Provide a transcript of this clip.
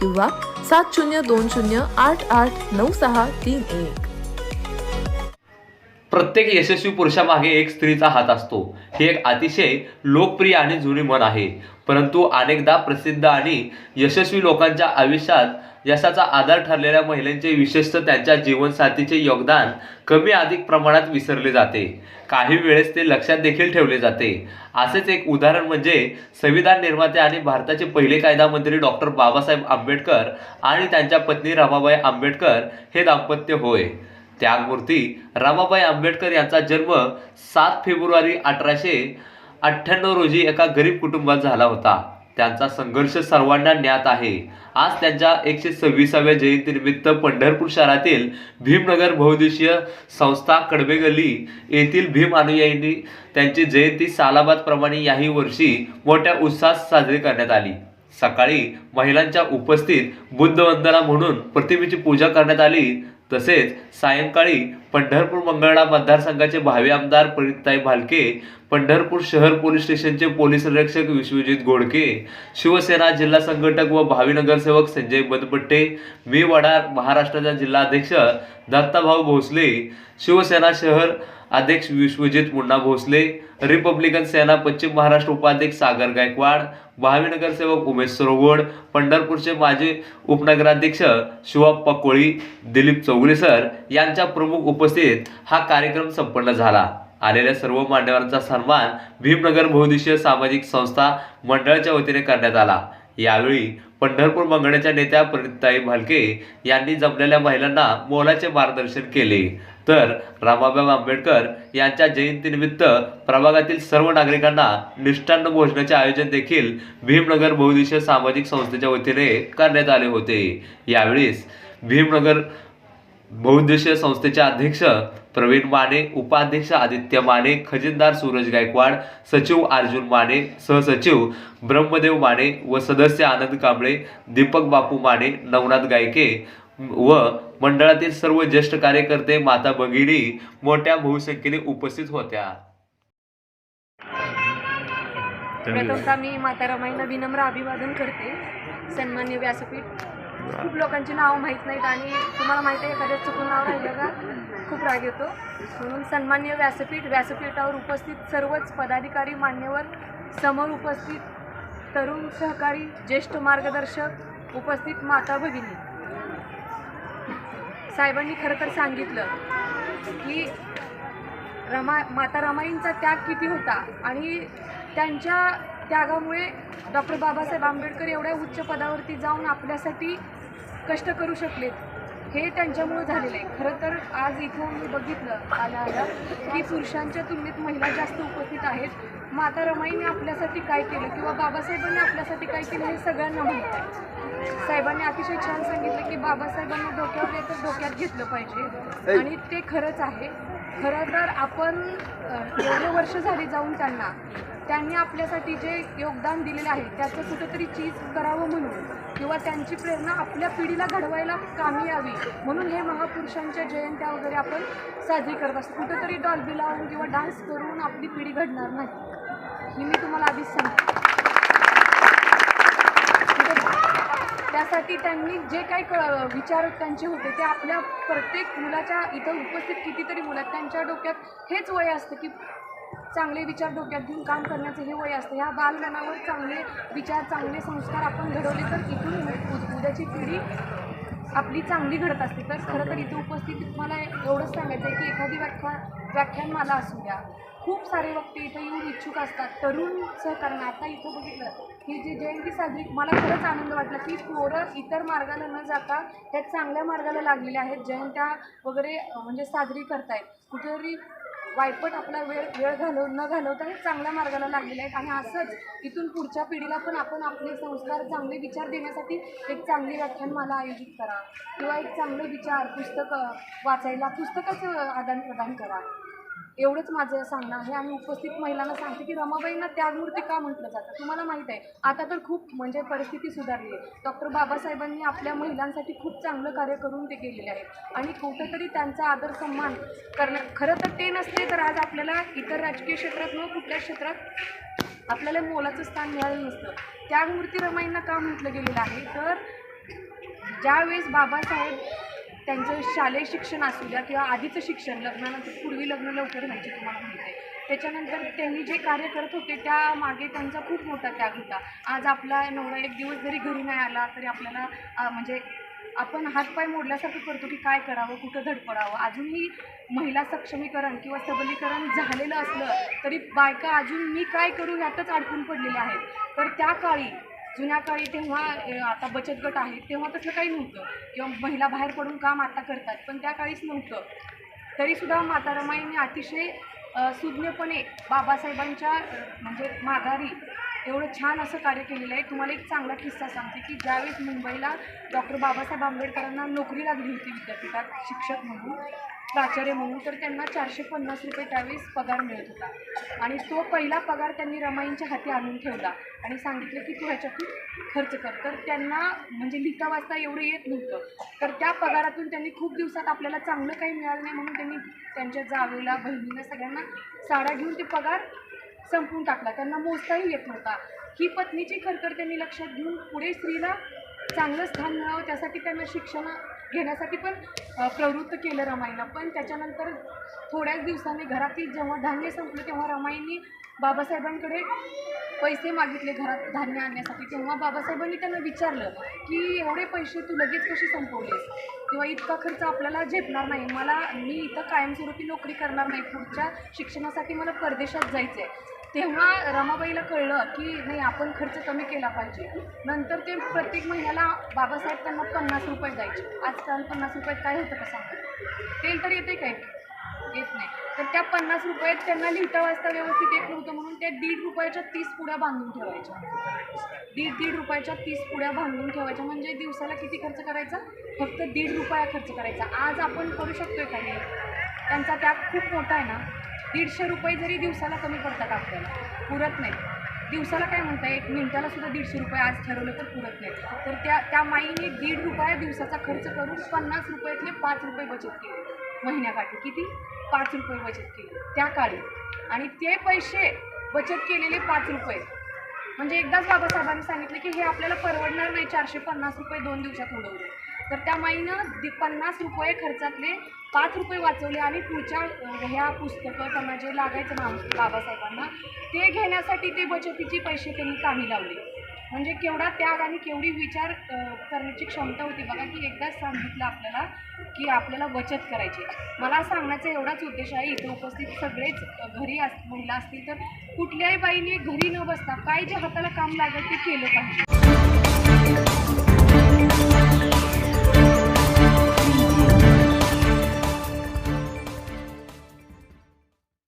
किंवा सात शून्य दोन शून्य आठ आठ नऊ सहा तीन एक. प्रत्येक यशस्वी पुरुषामागे एक स्त्रीचा हात असतो. हे एक अतिशय लोकप्रिय आणि जुनी म्हण आहे. परंतु अनेकदा प्रसिद्ध आणि यशस्वी लोकांच्या आयुष्यात यशाचा आधार ठरलेल्या महिलांचे विशेषतः त्यांच्या जीवनसाथीचे योगदान कमी अधिक प्रमाणात विसरले जाते. काही वेळेस ते लक्षात देखील ठेवले जाते. असेच एक उदाहरण म्हणजे संविधान निर्माते आणि भारताचे पहिले कायदा मंत्री डॉक्टर बाबासाहेब आंबेडकर आणि त्यांच्या पत्नी रमाबाई आंबेडकर हे दाम्पत्य होय. त्यागमूर्ती रमाबाई आंबेडकर यांचा जन्म सात फेब्रुवारी अठराशे अठ्ठ्याण्णव रोजी एका गरीब कुटुंबात झाला होता. त्यांचा संघर्ष सर्वांना ज्ञात आहे. आज त्यांच्या एकशे सव्वीसाव्या जयंतीनिमित्त पंढरपूर शहरातील भीमनगर बहुद्देशीय संस्था कडबे गल्ली येथील भीम अनुयायींनी त्यांची जयंती सालाबादप्रमाणे याही वर्षी मोठ्या उत्साहात साजरी करण्यात आली. सकाळी महिलांच्या उपस्थित बुद्धवंदना म्हणून प्रतिमेची पूजा करण्यात आली. तसेच सायंकाळी पंढरपूर मंगळा मतदारसंघाचे भावी आमदार परिताई भालके पंढरपूर शहर पोलीस स्टेशनचे पोलीस निरीक्षक विश्वजित घोडके शिवसेना जिल्हा संघटक व भावी नगरसेवक संजय बदपट्टे मी वडार महाराष्ट्राचा जिल्हाध्यक्ष दत्ताभाऊ भोसले शिवसेना शहर अध्यक्ष विश्वजित मुन्ना भोसले रिपब्लिकन सेना पश्चिम महाराष्ट्र उपाध्यक्ष सागर गायकवाड भावी नगरसेवक उमेश सरोगोड पंढरपूरचे माजी उपनगराध्यक्ष शिवाप्पा कोळी दिलीप चौगुले सर यांच्या प्रमुख उपस्थित हा कार्यक्रम संपन्न झाला. आलेल्या सर्व मान्यवरांचा सन्मान भीमनगर बहुद्देशीय सामाजिक संस्था मंडळाच्या वतीने करण्यात आला. यावेळी पंढरपूर मंगळ्याच्या नेत्या प्रणिताई भालके यांनी जमलेल्या महिलांना मोलाचे मार्गदर्शन केले. तर रामाबाब आंबेडकर यांच्या जयंतीनिमित्त प्रभागातील सर्व नागरिकांना मिष्टान्न भोजनाचे आयोजन देखील भीमनगर बहुदेशीय सामाजिक संस्थेच्या वतीने करण्यात आले होते. यावेळेस भीमनगर बहुद्देशीय संस्थेचे अध्यक्ष प्रवीण माने उपाध्यक्ष आदित्य माने खजिनदार सूरज गायकवाड सचिव अर्जुन माने सहसचिव ब्रह्मदेव माने व सदस्य आनंद कांबळे दीपक बापू माने नवनाथ गायके व मंडळातील सर्व ज्येष्ठ कार्यकर्ते माता भगिनी मोठ्या बहुसंख्येने उपस्थित होत्या. प्रथमतः मी माता रमाईंना विनम्र अभिवादन करते. सन्मान्य व्यासपीठ खूप लोकांची नावं माहीत नाहीत आणि तुम्हाला माहिती आहे एखाद्या चुकून नाव राहिलं का? खूप राग येतो. म्हणून सन्मान्य व्यासपीठ व्यासपीठावर उपस्थित सर्वच पदाधिकारी मान्यवर समोर उपस्थित तरुण सहकारी ज्येष्ठ मार्गदर्शक उपस्थित माता भगिनी. साहेबांनी खरं तर सांगितलं की रमा माता रमाईंचा त्याग किती होता आणि त्यांच्या त्यागामुळे डॉक्टर बाबासाहेब आंबेडकर एवढ्या उच्च पदावरती जाऊन आपल्यासाठी कष्ट करू शकलेत हे त्यांच्यामुळे झालेलं आहे. खरं तर आज इथं मी बघितलं आल्या आल्या की पुरुषांच्या तुलनेत महिला जास्त उपस्थित आहेत. माता रमाईने आपल्यासाठी काय केलं किंवा बाबासाहेबांनी आपल्यासाठी काय केलं हे सगळ्यांना माहीत आहे. साहेबांनी अतिशय छान सांगितलं की बाबासाहेबांना डोक्यावर येतं डोक्यात घेतलं पाहिजे. आणि ते खरंच आहे. खरं तर आपण एवढे वर्ष झाली जाऊन त्यांना त्यांनी आपल्यासाठी जे योगदान दिलेलं आहे त्याचं कुठंतरी चीज करावं म्हणून किंवा त्यांची प्रेरणा आपल्या पिढीला घडवायला कामी यावी म्हणून हे महापुरुषांच्या जयंत्या वगैरे आपण साजरी करत असतो. कुठंतरी डॉल्बी लावून किंवा डान्स करून आपली पिढी घडणार नाही. ही मी तुम्हाला आधीच सांगते. त्यासाठी त्यांनी जे काही क- विचार त्यांचे होते ते आपल्या प्रत्येक मुलाच्या इथं उपस्थित कितीतरी मुलं आहेत, त्यांच्या डोक्यात हेच वय असतं की चांगले विचार डोक्यात घेऊन काम करण्याचं हे वय असतं. ह्या बालमनावर चांगले विचार चांगले संस्कार आपण घडवले तर इथून उद्याची पिढी आपली चांगली घडत असते. तर खरं तर इथं उपस्थित मला एवढंच सांगायचं आहे की एखादी व्याख्या व्याख्यान मला असू द्या. खूप सारे वक्ते इथं येऊन इच्छुक असतात. तरुण सहकारण आता इथं बघितलं की जी जयंती साजरी मला खरंच आनंद वाटला की पोरं इतर मार्गाला न जाता त्या चांगल्या मार्गाला लागलेल्या आहेत. जयंत्या वगैरे म्हणजे साजरी करतायत. कुठेतरी वायपट आपला वेळ वेळ घालव न घालवता हे चांगल्या मार्गाला लागलेले आहेत आणि असंच इथून पुढच्या पिढीला पण आपण आपले संस्कार चांगले विचार देण्यासाठी एक चांगली व्याख्यानमाला आयोजित करा. किंवा एक चांगले विचार पुस्तकं वाचायला पुस्तकाचं आदान प्रदान करा. एवढंच माझं सांगणं आहे. आणि उपस्थित महिलांना सांगते की रमाबाईंना त्यागमूर्ती का म्हटलं जातं? तुम्हाला माहीत आहे आता तर खूप म्हणजे परिस्थिती सुधारली आहे. डॉक्टर बाबासाहेबांनी आपल्या महिलांसाठी खूप चांगलं कार्य करून ते केलेले आहे. आणि कुठंतरी त्यांचा आदर सन्मान करणं खरं तर ते नसते तर आज आपल्याला इतर राजकीय क्षेत्रात न कुठल्या क्षेत्रात आपल्याला मोलाचं स्थान मिळालं नसतं. त्यागमूर्ती रमाईंना का म्हटलं गेलेलं आहे? तर ज्यावेळेस बाबासाहेब त्यांचं शालेय शिक्षण असू द्या किंवा आधीचं शिक्षण लग्नानंतर पूर्वी लग्न लवकर व्हायचे तुम्हाला माहिती आहे. त्याच्यानंतर त्यांनी जे कार्य करत होते त्या मागे त्यांचा खूप मोठा त्याग होता. आज आपला नवरा एक दिवस जरी घरी नाही आला तरी आपल्याला म्हणजे आपण हातपाय मोडल्यासारखं करतो की काय करावं कुठं धडपडावं. अजूनही महिला सक्षमीकरण किंवा सबलीकरण झालेलं असलं तरी बायका अजून मी काय करू ह्यातच अडकून पडलेल्या आहेत. तर त्या काळी जुन्या काळी तेव्हा आता बचत गट आहे तेव्हा तसं काही नव्हतं. किंवा महिला बाहेर पडून काम आता करतात पण त्या काळीच नव्हतं. तरीसुद्धा माता रमाईंनी अतिशय सुज्ञपणे बाबासाहेबांच्या म्हणजे माघारी एवढं छान असं कार्य केलेलं आहे. तुम्हाला एक चांगला किस्सा सांगते की ज्यावेळेस मुंबईला डॉक्टर बाबासाहेब आंबेडकरांना नोकरी लागली होती विद्यापीठात शिक्षक म्हणून प्राचार्य म्हणून तर त्यांना चारशे पन्नास रुपये त्यावेळेस पगार मिळत होता. आणि तो पहिला पगार त्यांनी रमाईंच्या हाती आणून ठेवला आणि सांगितलं की तू ह्याच्यातून खर्च कर. तर त्यांना म्हणजे लिहिता वाचता एवढं येत नव्हतं. तर त्या पगारातून त्यांनी खूप दिवसात आपल्याला चांगलं काही मिळालं नाही म्हणून त्यांनी त्यांच्या जावेला बहिणीला सगळ्यांना साडा घेऊन ते पगार संपवून टाकला. त्यांना मोजताही येत नव्हता. ही पत्नीची खरखर त्यांनी लक्षात घेऊन पुढे स्त्रीला चांगलं स्थान मिळावं त्यासाठी त्यांना शिक्षण घेण्यासाठी पण प्रवृत्त केलं रमाईनं. पण त्याच्यानंतर थोड्याच दिवसांनी घरातील जेव्हा धान्य संपलं तेव्हा रमाईंनी बाबासाहेबांकडे पैसे मागितले घरात धान्य आणण्यासाठी. तेव्हा बाबासाहेबांनी त्यांना विचारलं की एवढे पैसे तू लगेच कसे संपवलेस? किंवा इतका खर्च आपल्याला झेपणार नाही. मला मी इथं कायमस्वरूपी नोकरी करणार नाही. पुढच्या शिक्षणासाठी मला परदेशात जायचं आहे तेव्हा रमाबाईला कळलं की नाही आपण खर्च कमी केला पाहिजे. नंतर ते प्रत्येक महिन्याला बाबासाहेब त्यांना पन्नास रुपये द्यायचे. आजकाल पन्नास रुपयात काय होतं का सांगा? तेल तर येते काय? येत नाही. तर त्या पन्नास रुपयात त्यांना लिहिता वाचता व्यवस्थित येत नव्हतं म्हणून त्या दीड रुपयाच्या तीस पुड्या बांधून ठेवायच्या. दीड दीड रुपयाच्या तीस पुड्या बांधून ठेवायच्या. म्हणजे दिवसाला किती खर्च करायचा? फक्त दीड रुपया खर्च करायचा. आज आपण करू शकतोय का त्यांचा त्याग खूप मोठा आहे ना. दीडशे रुपये जरी दिवसाला कमी पडतात आपल्याला पुरत नाही. दिवसाला काय म्हणता एक मिनिटाला सुद्धा दीडशे रुपये आज ठरवलं तर पुरत नाही. तर त्या त्या माईने दीड रुपया दिवसाचा खर्च करून पन्नास रुपयातले पाच रुपये बचत केले. महिन्याकाठी किती? पाच रुपये बचत केली. त्या काळी. आणि ते पैसे बचत केलेले पाच रुपये. म्हणजे एकदाच बाबासाहेबांनी सांगितले की हे आपल्याला परवडणार नाही चारशे पन्नास रुपये दोन दिवसात उडवले. तर त्या माईनं दि पन्नास रुपये खर्चातले पाच रुपये वाचवले आणि पुढच्या ह्या पुस्तकं त्यांना जे लागायचं ना बाबासाहेबांना ते घेण्यासाठी ते बचतीचे पैसे त्यांनी कामी लावले. म्हणजे केवढा त्याग आणि केवढी विचार करण्याची क्षमता होती. बघा की एकदाच सांगितलं आपल्याला की आपल्याला बचत करायची मला सांगण्याचा एवढाच उद्देश आहे इथं उपस्थित सगळेच घरी अस महिला असतील तर कुठल्याही बाईने घरी न बसता काय जे हाताला काम लागेल ते केलं पाहिजे.